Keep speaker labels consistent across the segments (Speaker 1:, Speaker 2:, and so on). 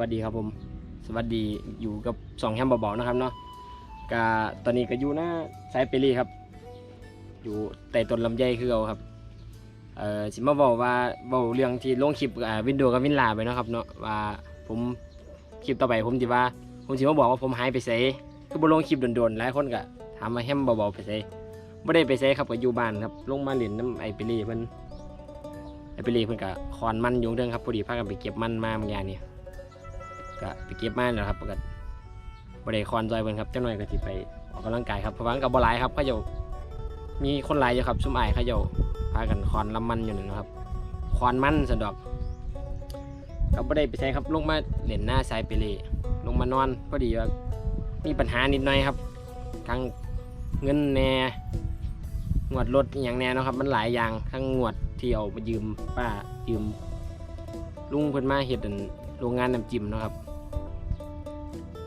Speaker 1: วัสดีครับผม สวัสดีอยู่กับสองแฮมเบาๆนะครับเนาะกาตอนนี้ก็อยู่หน้าไซเปรีครับ อยู่ใต้ต้นลำไยคือเอาครับเอ่อสิมาบอกว่าเบาเรื่องที่ลงคลิปอ่าวินโดว์กับวินลาไปนะครับเนาะว่าผมคลิปต่อไปผมสิว่า ผมสิมาบอกว่าผมหายไปไสคือบ่ลงคลิปโดนๆหลายคนก็ถามว่าแฮมเบาๆไปเซไสบ่ได้ไปไสครับก็อยู่บ้านครับ ลงมาเล่นน้ำไอเปรีเพิ่นไอเปรีเพิ่นก็คอนมันยู่เรื่องครับพอดีพากันไปเก็บมันมาบางอย่างนี่ ก็ไปเก็บมาแล้วครับก็บริคอนจอยเพิ่นครับเจ้าหน่อยก็สิไปออกกำลังกายครับเพราะว่ากับบหลายครับเขาเจะมีคนหลายอยู่ครับซุ่มอายเขาเจะพากันคอนลำมันอยู่นี่นะครับคอนมันสะดอกก็บ่ได้ไปใช้ครับลงมาเล่นหน้าสายไปเลยลงมานอนพอดีว่ามีปัญหานิดหน่อยครับทั้งเงินแน่งวดรถอย่างแน่นะครับ มันหลายอย่างทั้งงวดที่เอามายืมป้ายืมลุงเพิ่นมาเฮ็ดอันโรงงานน้ำจิ้มนะครับ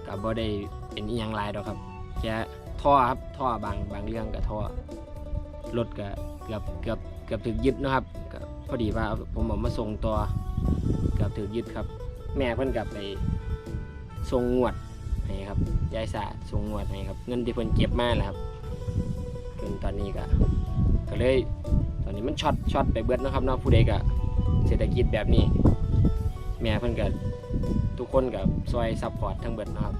Speaker 1: ก็บ่ได้เป็นอีหยังหลายดอกครับแค่ท่อครับท่อบางบางเรื่องก็ท่อรถก็เกือบเกือบเกือบถึงยึดนะครับก็พอดีว่าผมเอามาส่งตัวเกือบถึงยึดครับ แม่เพิ่นกลับไปส่งงวดให้ครับยายสาส่งงวดให้ครับ เงินที่เพิ่นเก็บมาแหละครับจนตอนนี้ก็ก็เลยตอนนี้มันช็อตช็อตไปเบิดนะครับเนาะผู้ใดก็เศรษฐกิจแบบนี้ แม่เพิ่นก็ ทุกคนกับซอยซัพพอร์ตทั้งเบิดนะครับ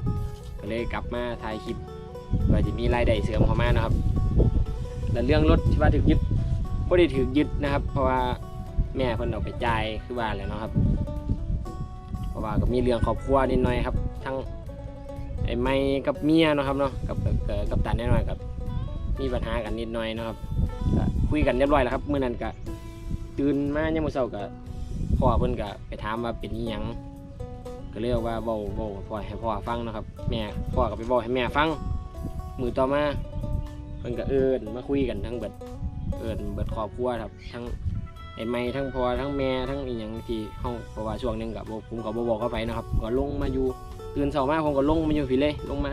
Speaker 1: ก็เลยกลับมาถ่ายคลิปเพื่อจะมีรายได้เสริมเข้ามานะครับ และเรื่องรถที่ว่าถึกยึดบ่ได้ถึกยึดนะครับ เพราะว่าแม่เพิ่นเอาไปจ่ายคือว่าแล้วนะครับ เพราะว่าก็มีเรื่องครอบครัวนิดหน่อยครับ ทั้งไอ้ไม้กับเมียนะครับเนาะกับกับกับตาแน่นอนกับมีปัญหากันนิดหน่อยนะครับก็คุยกันเรียบร้อยแล้วครับเมื้อนั้นก็ตื่นมายามมื้อเช้าก็พ่อเพิ่นก็ไปถามว่าเป็นยัง ก็เลยว่าเว้าเว้าพ่อให้พ่อฟังนะครับ แม่พ่อก็ไปบอกให้แม่ฟัง มือต่อมาเพิ่นก็เอิ้นมาคุยกันทั้งเบิดเอิ้นเบิดครอบครัวครับ ทั้งไอ้ไม้ทั้งพ่อทั้งแม่ทั้งอีหยังที่เฮาเพราะว่าช่วงนึงก็บ่ผมก็บ่บอกเขาไปนะครับก็ลงมาอยู่ตื่นเช้ามาผมก็ลงมาอยู่พี่เลยลงมา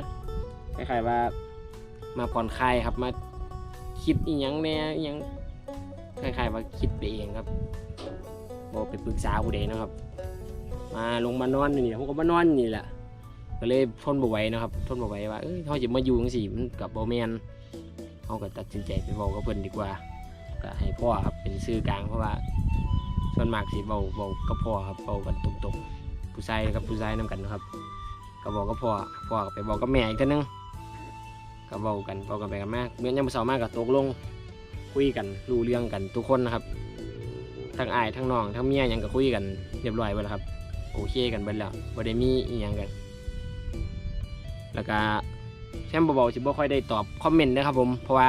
Speaker 1: คล้ายๆว่า มาผ่อนคลายครับมาคิดอีหยังแน่อีหยังคล้ายๆว่าคิดไปเองครับบอกไปปรึกษาผู้ใดนะครับ มาลงมานอนนี่ผมก็มานอนนี่แหละก็เลยทนบ่ไหวนะครับ ทนบ่ไหวว่าเอ้ยเขาจะมาอยู่จังซี่มันกับโบแมนเขาก็ตัดสินใจไปบอกกับเพิ่นดีกว่าก็ให้พ่อครับเป็นซื่อกลางเพราะว่าส่วนมากสิเว้าเว้ากับพ่อครับเว้ากันตรงๆผู้ชายกับผู้ชายนํกันนะครับก็บอกกับพ่อพ่อก็ไปบอกกับแม่อีกเทีนึงก็เว้ากันเว้ากันไปกันมาเมื่อยามมื้อเช้ามาก็ตกลงคุยกันรู้เรื่องกันทุกคนนะครับทั้งอายทั้งน้องทั้งเมียยังก็คุยกันเรียบร้อยไปแล้วครับ โอเคกันเบิดแล้วบ่ได้มีอีหยังกัน แล้วก็แชมป์เบาๆสิบ่ค่อยได้ตอบคอมเมนต์นะครับผมเพราะว่า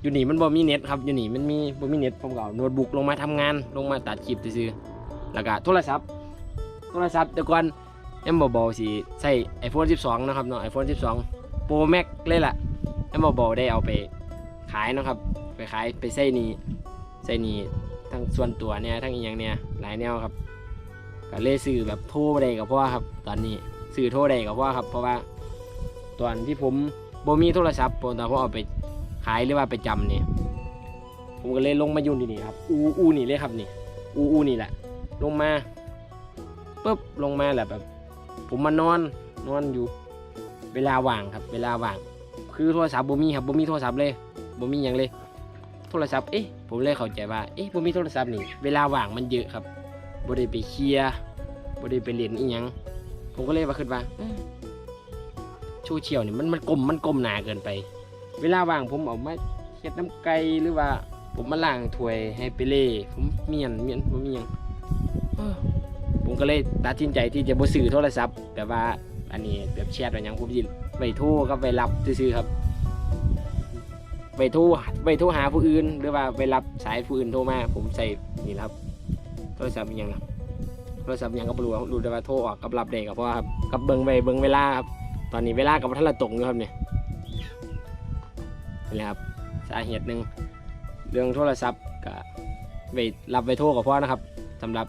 Speaker 1: อยู่นี่มันบ่มีเน็ตครับอยู่นี่มันมีบ่มีเน็ตผมก็เอาโน้ตบุ๊กลงมาทำงานลงมาตัดคลิปซื่อๆแล้วก็โทรศัพท์ โทรศัพท์แต่ก่อนแอมเบาๆสิใช้ iPhone 12 นะครับเนาะ iPhone 12 Pro Max เลยล่ะแอมเบาๆได้เอาไปขายนะครับ ไปขายไปใส่นี่ใส่นี่ทั้งส่วนตัวเนี่ยทั้งอีกอย่างเนี่ยหลายแนวครับ ก็เลยซื้อแบบโทรได้กับพ่อครับ ตอนนี้ซื้อโทรได้กับพ่อครับ เพราะว่า ตอนที่ผมบ่มีโทรศัพท์ผมตอนผมเอาไปขายหรือว่าไปจำเนี่ยผมก็เลยลงมาอยู่ที่นี่ครับ อูอูนี่เลยครับนี่อูอูนี่แหละ ลงมาปุ๊บลงมาแหละแบบ ผมมานอนนอนอยู่ เวลาว่างครับ เวลาว่าง คือโทรศัพท์บ่มีครับบ่มีโทรศัพท์เลยบ่มีอย่างเลย โทรศัพท์เอ๊ะผมเลยเข้าใจว่าเอ๊ะผมมีโทรศัพท์นี่ เวลาว่างมันเยอะครับ บ่ได้ไปเคลียร์บ่ได้ไปเล่นอีหยังผมก็เลยว่าคิดว่าเอ้อชูเชียวนี่มันมันกลมมันกลมหนาเกินไป เวลาว่างผมเอามาเฮ็ดน้ำไก่หรือว่า ผมมาล้างถ้วยให้ไปเล่ผมเมียนเมียนผมมีหยัง เอ้อผมก็เลยตัดสินใจที่จะบ่ซื้อโทรศัพท์แบบว่าอันนี้แบบแชทอะไรหยังผมสิไปโทรกับไปรับซื่อๆครับไปโทรไปโทรหาผู้อื่น หรือว่าไปรับสายผู้อื่นโทรมา ผมใส่นี่แหละครับ โทรศัพท์อิหยังนะโทรศัพท์อิหยังก็บ่รู้ครับรู้แต่ว่าโทรออกกับรับได้ก็เพราะว่าครับกับเบิ่งไปเบิ่งเวลาครับตอนนี้เวลากับท่านละตรงอยู่ครับเนี่ยนี่แหละครับสาเหตุหนึ่งเรื่องโทรศัพท์ก็ไปรับไปโทรกับพ่อนะครับสำหรับ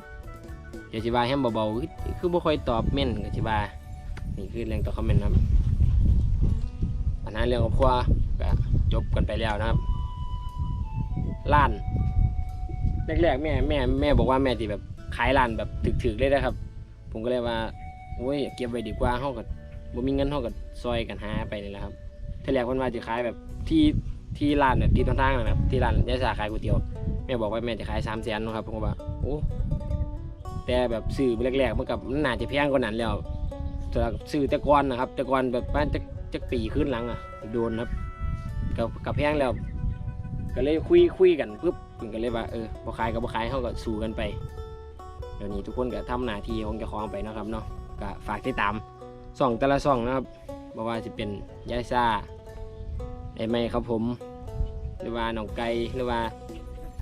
Speaker 1: เดี๋ยวสิว่าให้เบาๆคือบ่ค่อยตอบเม่นก็สิว่านี่คือเรื่องต่อคอมเมนต์ครับปัญหาเรื่องครอบครัวก็จบกันไปแล้วนะครับร้าน แรกๆแม่แม่แม่บอกว่าแม่ที่แบบขายร้านแบบถึกๆเลยนะครับ ผมก็เลยว่าโอ้ยเก็บไว้ดีกว่าเฮาก็บ่มีเงินเฮาก็ซอยกันหาไปนี่แหละครับทีแรกเพิ่นว่าจะขายแบบที่ที่ร้านเนี่ยที่ต้นทางนั่นะครับที่ร้านยายสาขายก๋วยเตี๋ยวแม่บอกว่าแม่จะขาย3 0 0 0 0นนะครับผมก็ว่าโอ้แต่แบบซื้อแรกๆมันกับมันน่าจะแพงกว่านั้นแล้วแต่ซื้อแต่ก่อนนะครับแต่ก่อนแบบบ้านจักจักปีขึ้นหลังอะโดนครับกับกับแพงแล้ว ก็เลยคุยคุยกันปุ๊บ เพิ่นก็เลยว่าเออบ่ขายกับบ่ขายเขาก็สู้กันไปเดี๋ยวนี้ทุกคนก็ทำหน้าที่ของเจ้าของไปนะครับเนาะก็ฝากติดตามส่องแต่ละส่องนะครับบ่ว่าจะเป็นยายซ่าไอ้ไม่ครับผม หรือว่าน้องไก่หรือว่า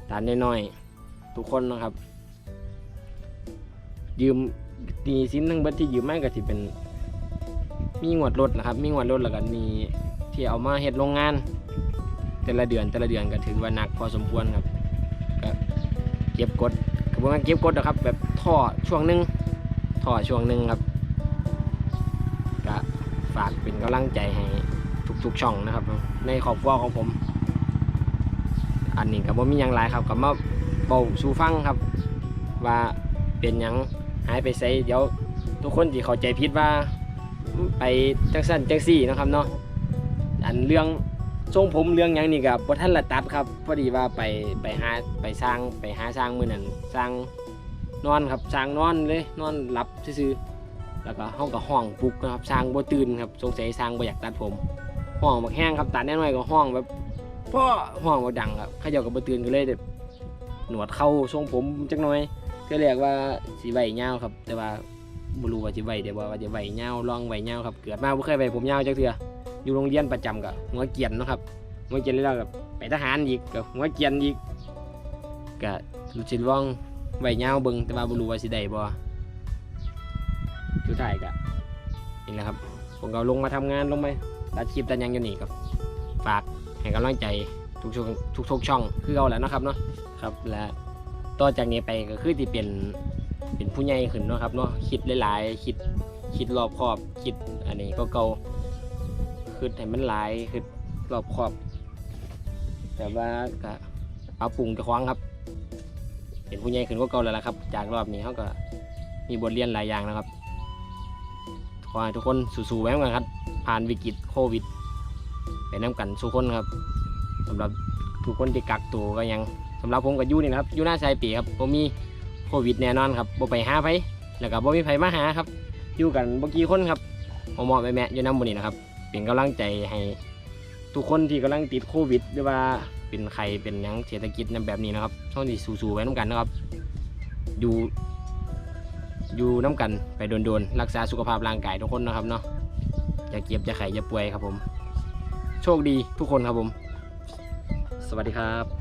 Speaker 1: ตาลน้อยๆทุกคนนะครับ ยืมหนีสินทั้งเบิดที่ยืมมาก็สิเป็น มีงวดรถนะครับ มีงวดรถแล้วก็มีที่เอามาเฮ็ดโรงงาน แต่ละเดือนแต่ละเดือนก็ถือว่าหนักพอสมควรครับ เก็บกดก็บ่แม่นเก็บกดนะครับ แบบท่อช่วงหนึงท่อช่วงหนึงครับก็ฝากเป็นกำลังใจให้ทุกๆช่องนะครับ ในครอบครัวของผม อันนี้ก็บ่มีหยังหลายครับก็มาเบาสูฟังครับ ว่าเป็นยังหายไปไสเดี๋ยวทุกคนที่เข้าใจผิดว่า ไปจังซั่นจังซี่นะครับเนาะอันเรื่อง ทรงผมเรื่องหยังนี่กับบ่ทันละตัดครับพอดีว่าไปไปหาไปสร้างไปหาสร้างมื้อนั้นสร้างนอนครับสร้างนอนเลยนอนหลับซื่อๆแล้วก็เฮาก็ห้องปลุกนะครับสร้างบ่ตื่นครับสงสัยสร้างบ่อยากตัดผมห้องบักแห้งครับตัดแน่น้อยก็ห้องแบบพ่อห้องบ่ดังครับเขาเจ้าก็บ่ตื่นก็เลยหนวดเข้าทรงผมจักหน่อยก็เรียกว่าสิไว้ยาครับ แต่ว่าบ่รู้ว่าสิไว้ได้บ่ว่าจะไว้ยาลองไว้ยาครับเกิดมาบ่เคยไว้ผมยาจักเทื่อ อยู่โรงเรียนประจำกับหัวเกียนนะครับหัวเกียนแล้วกับไปทหารอีกกับหัวเกียนอีกก็รู้สิว่องไว้ยาเบิงแต่ว่าบ่รู้ว่าสิได้บ่สุดท้ายก็นี่แหละครับ ผมก็ลงมาทำงานลงไปตัดคลิปตัดยังอยู่นี่ครับ ฝากให้กำลังใจทุกช่องทุกทุกช่องคือเอาแหละเนะครับเนาะครับและต่อจากนี้ไปก็คือที่เป็นเป็นผู้ใหญ่ขึ้นเนาะครับเนาะคิดหลายๆคิดคิดรอบคอบคิดอันนี้ก็เก่า คือให้มันหลายคือรอบครอบ แต่ว่าก็ปรับปรุงจะคว้าของครับเป็นผู้ใหญ่ขึ้นกว่าเก่าแล้วละครับ จากรอบนี้เขาก็มีบทเรียนหลายอย่างนะครับขอให้ทุกคนสู้ๆไว้เหมือนกันครับ ผ่านวิกฤตโควิดไปน้ำกันสู้คนครับสำหรับทุกคนที่กักตัวก็ยังสำหรับผมกับยูนี่นะครับยูน้าชายปีครับผมมีโควิดแน่นอนครับบ่ไปหาไผแล้วก็บ่มีไผมาหาครับอยู่กันบ่กี่คนครับหมอๆแม่ๆอยู่น้ำบนนี้นะครับ เป็นกำลังใจให้ทุกคนที่กำลังติดโควิด หรือว่าเป็นใครเป็นยังเศรษฐกิจนแบบนี้นะครับช่องที่สู้ๆไว้น้ำกันนะครับ อยู่อยู่น้ำกันไปโดนๆรักษาสุขภาพร่างกายทุกคนนะครับเนาะอย่าเก็บอย่าไข่อย่าป่วยครับผม โชคดีทุกคนครับผม สวัสดีครับ